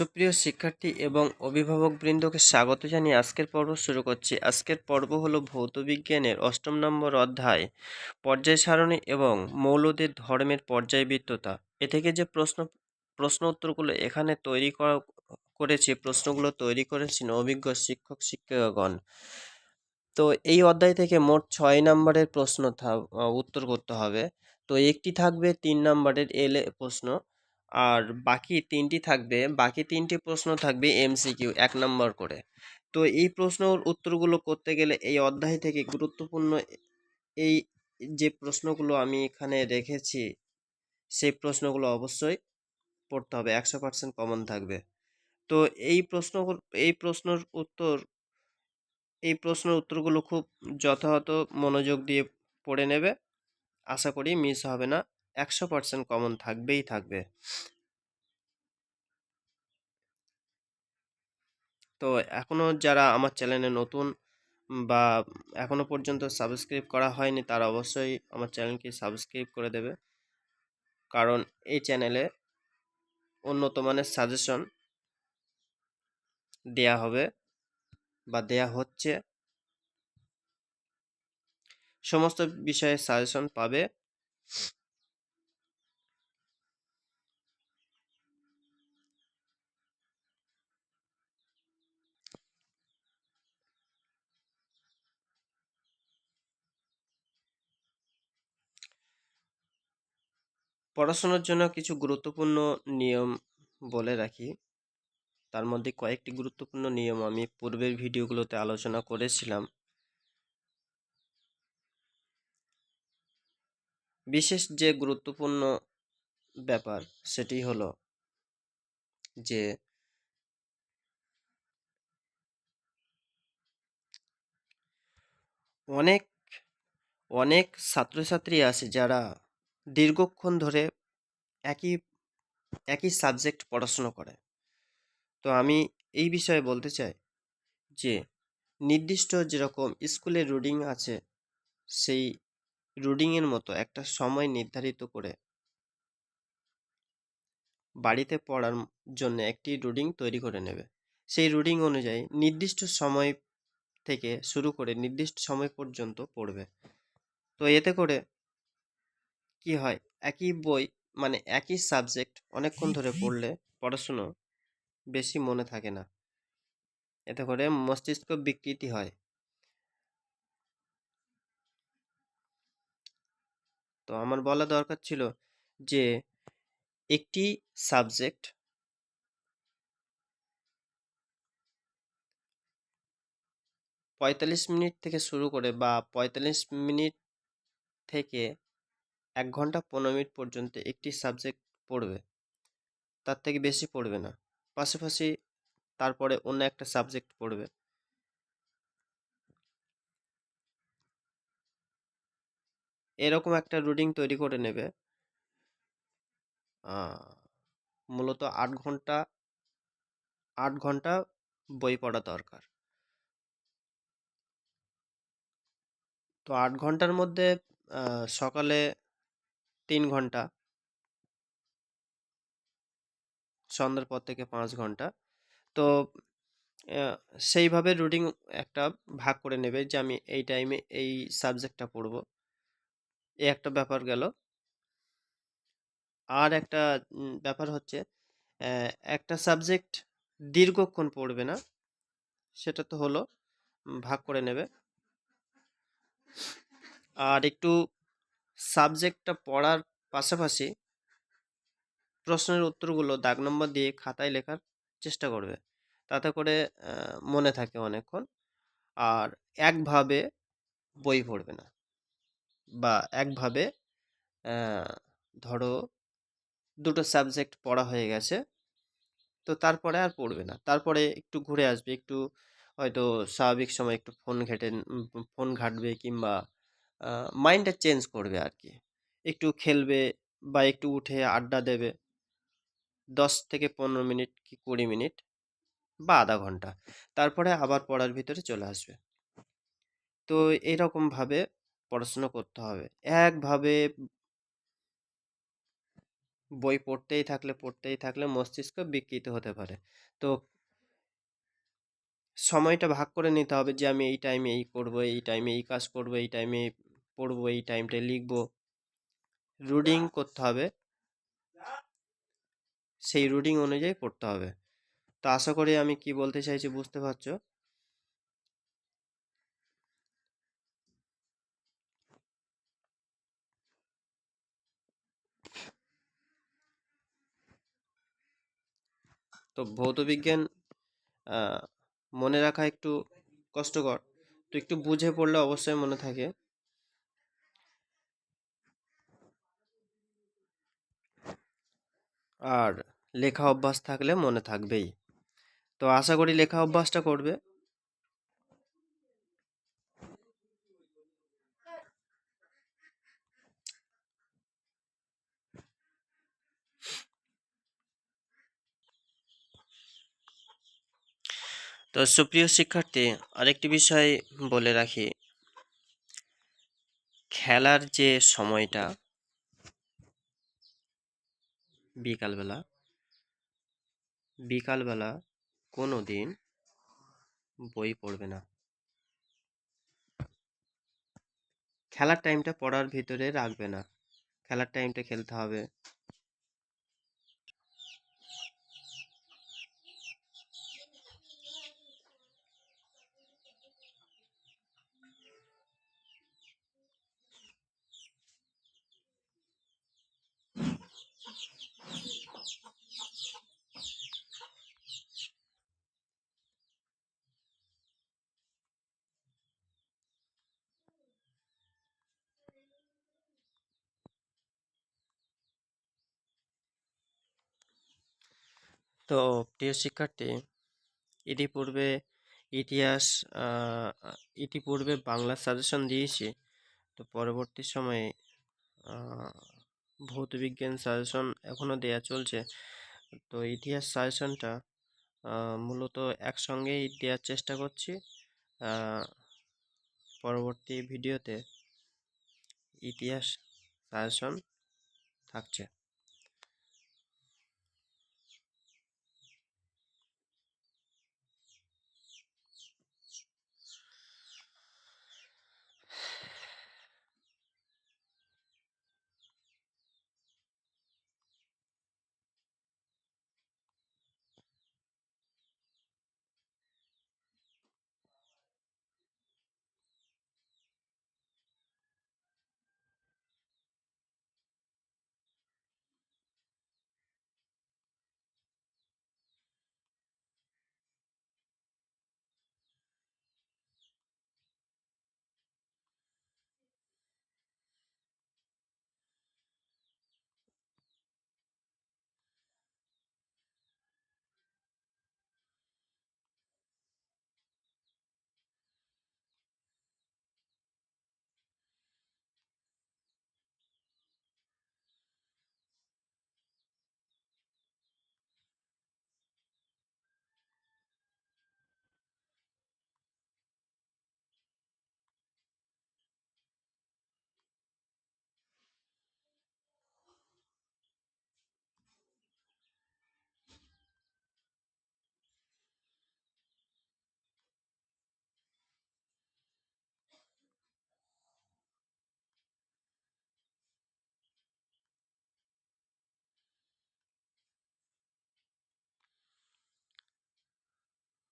সুপ্রিয় শিক্ষার্থী এবং অভিভাবকবৃন্দকে স্বাগত জানিয়ে আজকের পর্ব শুরু করছি। আজকের পর্ব হলো ভৌত বিজ্ঞানের অষ্টম নম্বর অধ্যায়, পর্যায় সারণী এবং মৌলদের ধর্মের পর্যায়বৃত্ততা। এ থেকে যে প্রশ্ন প্রশ্ন উত্তরগুলো এখানে তৈরি করা করেছি, প্রশ্নগুলো তৈরি করেছেন অভিজ্ঞ শিক্ষক, শিক্ষিকাগণ। তো এই অধ্যায় থেকে মোট ছয় নম্বরের প্রশ্ন উত্তর করতে হবে। তো একটি থাকবে তিন নম্বরের এলে প্রশ্ন। আর বাকি তিনটি থাকবে, বাকি তিনটি প্রশ্ন থাকবে এমসিকিউ এক নম্বর করে। তো এই প্রশ্নর উত্তরগুলো করতে গেলে এই অধ্যায় থেকে গুরুত্বপূর্ণ এই যে প্রশ্নগুলো আমি এখানে রেখেছি, সেই প্রশ্নগুলো অবশ্যই পড়তে হবে, একশো পার্সেন্ট কমন থাকবে। তো এই প্রশ্ন, এই প্রশ্নের উত্তর, এই প্রশ্নের উত্তরগুলো খুব যথাযথ মনোযোগ দিয়ে পড়ে নেবে। আশা করি মিস হবে না। একশো পার্সেন্ট কমন থাকবেই থাকবে। তো এখনও যারা আমার চ্যানেলে নতুন বা এখনও পর্যন্ত সাবস্ক্রাইব করা হয়নি, তারা অবশ্যই আমার চ্যানেলকে সাবস্ক্রাইব করে দেবে। কারণ এই চ্যানেলে উন্নত মানের সাজেশন দেয়া হবে বা দেয়া হচ্ছে। সমস্ত বিষয়ে সাজেশন পাবে। পড়াশোনার জন্য কিছু গুরুত্বপূর্ণ নিয়ম বলে রাখি। তার মধ্যে কয়েকটি গুরুত্বপূর্ণ নিয়ম আমি পূর্বের ভিডিওগুলোতে আলোচনা করেছিলাম। বিশেষ যে গুরুত্বপূর্ণ ব্যাপার সেটি হলো যে অনেক অনেক ছাত্রছাত্রী আছে যারা দীর্ঘক্ষণ ধরে একই একই সাবজেক্ট পড়াশুনো করে। তো আমি এই বিষয়ে বলতে চাই যে, নির্দিষ্ট যেরকম স্কুলে রুডিং আছে, সেই রুডিংয়ের মতো একটা সময় নির্ধারিত করে বাড়িতে পড়ার জন্য একটি রুডিং তৈরি করে নেবে। সেই রুডিং অনুযায়ী নির্দিষ্ট সময় থেকে শুরু করে নির্দিষ্ট সময় পর্যন্ত পড়বে। তো এতে করে কি হয়? একই বই মানে একই সাবজেক্ট অনেকক্ষণ ধরে পড়লে পড়াশুনো বেশি মনে থাকে না। এতে করে মস্তিষ্ক বিকৃতি হয়। তো আমার বলা দরকার ছিল যে, একটি সাবজেক্ট পঁয়তাল্লিশ মিনিট থেকে শুরু করে বা পঁয়তাল্লিশ মিনিট থেকে এক ঘণ্টা পনেরো মিনিট পর্যন্ত একটি সাবজেক্ট পড়বে, তার থেকে বেশি পড়বে না। পাশাপাশি তারপরে অন্য একটা সাবজেক্ট পড়বে। এরকম একটা রুটিন তৈরি করে নেবে। মূলত আট ঘণ্টা আট ঘণ্টা বই পড়া দরকার। তো আট ঘণ্টার মধ্যে সকালে তিন ঘণ্টা। সন্ধ্যার পর থেকে পাঁচ ঘণ্টা। তো সেইভাবে রুটিন একটা ভাগ করে নেবে যে, আমি এই টাইমে এই সাবজেক্টটা পড়ব। এই একটা ব্যাপার গেল। আর একটা ব্যাপার হচ্ছে একটা সাবজেক্ট দীর্ঘক্ষণ পড়বে না, সেটা তো হলো ভাগ করে নেবে। আর একটু সাবজেক্টটা পড়ার পাশাপাশি প্রশ্নের উত্তরগুলো দাগ নম্বর দিয়ে খাতায় লেখার চেষ্টা করবে। তাতে করে মনে থাকে অনেকক্ষণ। আর একভাবে বই পড়বে না। বা একভাবে ধরো দুটো সাবজেক্ট পড়া হয়ে গেছে, তো তারপরে আর পড়বে না। তারপরে একটু ঘুরে আসবে, একটু হয়তো স্বাভাবিক সময় একটু ফোন ঘেটে ফোন ঘাটবে কিংবা মাইন্ডটা চেঞ্জ করবে আর কি একটু খেলবে বা একটু উঠে আড্ডা দেবে। দশ থেকে পনেরো মিনিট কি কুড়ি মিনিট বা আধা ঘণ্টা। তারপরে আবার পড়ার ভিতরে চলে আসবে। তো এইরকমভাবে পড়াশুনো করতে হবে। একভাবে বই পড়তেই থাকলে পড়তেই থাকলে মস্তিষ্ক বিকৃত হতে পারে। তো সময়টা ভাগ করে নিতে হবে যে আমি এই টাইমে এই করব, এই টাইমে এই কাজ করব, এই টাইমে পড়ব এই টাইমটা লিখব। রুডিং করতে হবে। সেই রুডিং অনুযায়ী পড়তে হবে। তো আশা করি আমি কি বলতে চাইছি বুঝতে পারছ? তো ভৌতবিজ্ঞান আহ, মনে রাখা একটু কষ্টকর। তো একটু বুঝে পড়লে অবশ্যই মনে থাকে। আর লেখা অভ্যাস থাকলে মনে থাকবেই। তো আশা করি লেখা অভ্যাসটা করবে। তো সুপ্রিয় শিক্ষার্থী, আরেকটি বিষয় বলে রাখি। খেলার যে সময়টা বিকালবেলা বিকালবেলা কোনো দিন বই পড়বে না। খেলার টাইমটা পড়ার ভিতরে রাখবে না। খেলার টাইমটা খেলতে হবে। তো প্রিয় শিক্ষার্থী, ইতিপূর্বে ইতিহাস ইতিপূর্বে বাংলা সাজেশন দিয়েছি। তো পরবর্তী সময়ে ভৌতবিজ্ঞান সাজেশন এখনও দেয়া চলছে। তো ইতিহাস সাজেশনটা মূলত একসঙ্গেই দেওয়ার চেষ্টা করছি। পরবর্তী ভিডিওতে ইতিহাস সাজেশন থাকছে।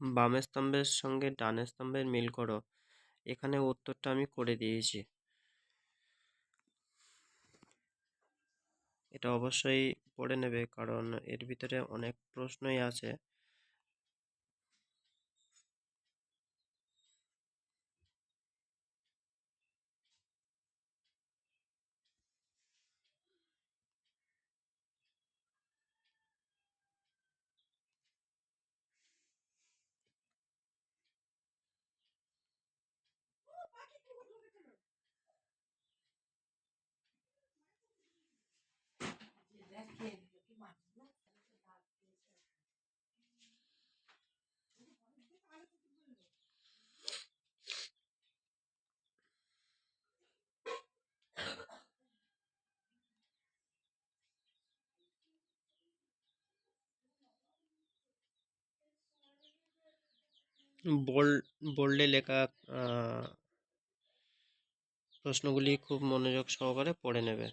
বামের স্তম্ভের সঙ্গে ডানের স্তম্ভের মিল করো। এখানে উত্তরটা আমি করে দিয়েছি। এটা অবশ্যই পড়ে নেবে কারণ এর ভিতরে অনেক প্রশ্নই আছে। বোল্ড বোল্ডে লেখা প্রশ্নগুলি খুব মনোযোগ সহকারে পড়ে নেবে।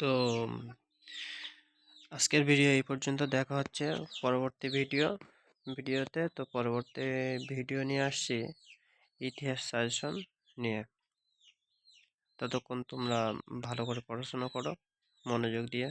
তো আজকের ভিডিও এই পর্যন্ত দেখা হচ্ছে পরবর্তী ভিডিও, ভিডিওতে। তো পরবর্তী ভিডিও নিয়ে আসছি ইতিহাস সাজেশন নিয়ে। ততক্ষণ তোমরা ভালো করে পড়াশোনা করো, মনোযোগ দিয়ে।